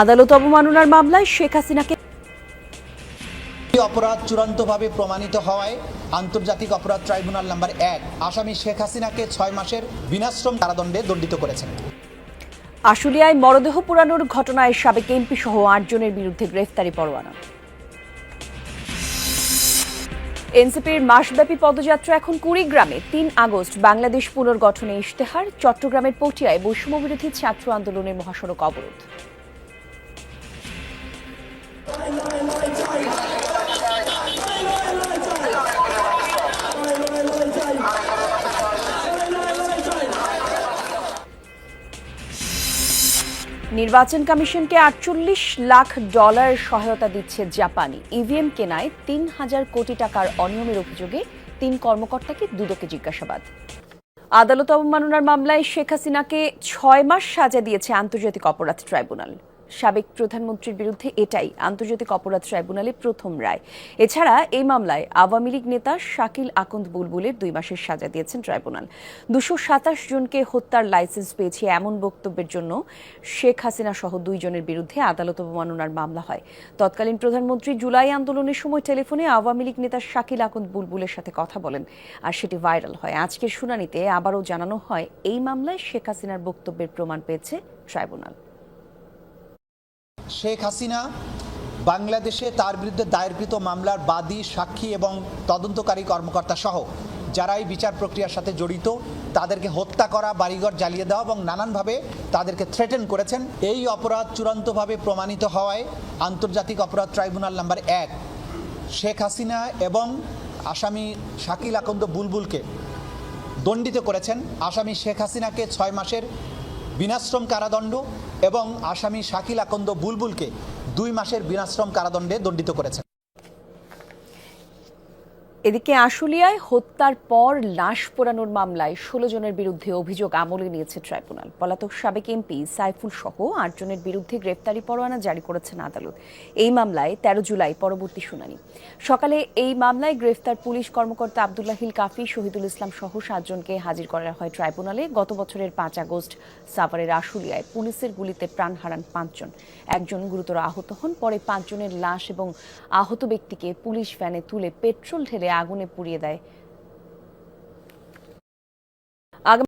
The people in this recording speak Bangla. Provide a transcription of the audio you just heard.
আদালত অবমাননার মামলায় শেখ হাসিনাকে অপরাধ চূড়ান্তভাবে প্রমাণিত হওয়ায় আন্তর্জাতিক অপরাধ ট্রাইব্যুনাল নাম্বার এক আসামি শেখ হাসিনাকে ছয় মাসের বিনাশ্রম কারাদণ্ডে দণ্ডিত করেছেন। আশুলিয়ায় মরদেহ পোড়ানোর ঘটনায় সাবেক এমপি সহ আটজনের বিরুদ্ধে গ্রেফতারি পরোয়ানা। এনসিপির মাসব্যাপী পদযাত্রা এখন কুড়িগ্রামে। তিন আগস্ট বাংলাদেশ পুনর্গঠনে ইশতেহার চট্টগ্রামের পটিয়ায় বৈষম্য বিরোধী ছাত্র আন্দোলনের মহাসড়ক অবরোধ। নির্বাচন কমিশনকে আটচল্লিশ লাখ ডলার সহায়তা দিচ্ছে জাপানি। ইভিএম কেনায় তিন হাজার কোটি টাকার অনিয়মের অভিযোগে তিন কর্মকর্তাকে দুদকে জিজ্ঞাসাবাদ। আদালত অবমাননার মামলায় শেখ হাসিনাকে ছয় মাস সাজা দিয়েছে আন্তর্জাতিক অপরাধ ট্রাইব্যুনাল। সাবেক প্রধানমন্ত্রীর বিরুদ্ধে এটাই, আন্তর্জাতিক অপরাধ ট্রাইব্যুনালে প্রথম রায়। এছাড়া এই মামলায় আওয়ামী লীগ নেতা শাকিল আকন্দ বুলবুলের দুই মাসের সাজা দিয়েছেন ট্রাইব্যুনাল। দুশো সাতাশ জনকে হত্যার লাইসেন্স পেয়েছে এমন বক্তব্যের জন্য শেখ হাসিনা সহ দুইজনের বিরুদ্ধে আদালত অবমাননার মামলা হয়। তৎকালীন প্রধানমন্ত্রী জুলাই আন্দোলনের সময় টেলিফোনে আওয়ামী লীগ নেতা শাকিল আকন্দ বুলবুলের সাথে কথা বলেন আর সেটি ভাইরাল হয়। আজকের শুনানিতে আবারও জানানো হয়, এই মামলায় শেখ হাসিনার বক্তব্যের প্রমাণ পেয়েছে ট্রাইব্যুনাল। শেখ হাসিনা বাংলাদেশে তার বিরুদ্ধে দায়েরকৃত মামলার বাদী, সাক্ষী এবং তদন্তকারী কর্মকর্তা সহ যারা এই বিচার প্রক্রিয়ার সাথে জড়িত, তাদেরকে হত্যা করা, বাড়িঘর জ্বালিয়ে দেওয়া এবং নানানভাবে তাদেরকে থ্রেটেন করেছেন। এই অপরাধ চূড়ান্তভাবে প্রমাণিত হওয়ায় আন্তর্জাতিক অপরাধ ট্রাইব্যুনাল নাম্বার এক, শেখ হাসিনা এবং আসামি শাকিল আকন্দ বুলবুলকে দণ্ডিত করেছেন। আসামি শেখ হাসিনাকে ছয় মাসের বিনাশ্রম কারাদণ্ড এবং আসামি শাকিল আকন্দ বুলবুলকে দুই মাসের বিনাশ্রম কারাদণ্ডে দণ্ডিত করেছেন। এদিকে আশুলিয়ায় হত্যার পর লাশ পোড়ানোর মামলায় ষোলো জনের বিরুদ্ধে অভিযোগ আমলে নিয়েছে ট্রাইব্যুনাল। পলাতক সাবেক এমপি সাইফুল সহ আটজনের বিরুদ্ধে গ্রেপ্তারি পরোয়ানা জারি করেছেন আদালত। এই মামলায় তেরো জুলাই পরবর্তী শুনানি। সকালে এই মামলায় গ্রেফতার পুলিশ কর্মকর্তা আবদুল্লাহিল কাফি, শহীদুল ইসলাম সহ সাতজনকে হাজির করা হয় ট্রাইব্যুনালে। গত বছরের পাঁচ আগস্ট সাভারের আশুলিয়ায় পুলিশের গুলিতে প্রাণ হারান পাঁচজন। একজন গুরুতর আহত হন, পরে পাঁচজনের লাশ এবং আহত ব্যক্তিকে পুলিশ ভ্যানে তুলে পেট্রোল ঢেলে আগুনে পুড়িয়ে দেয়।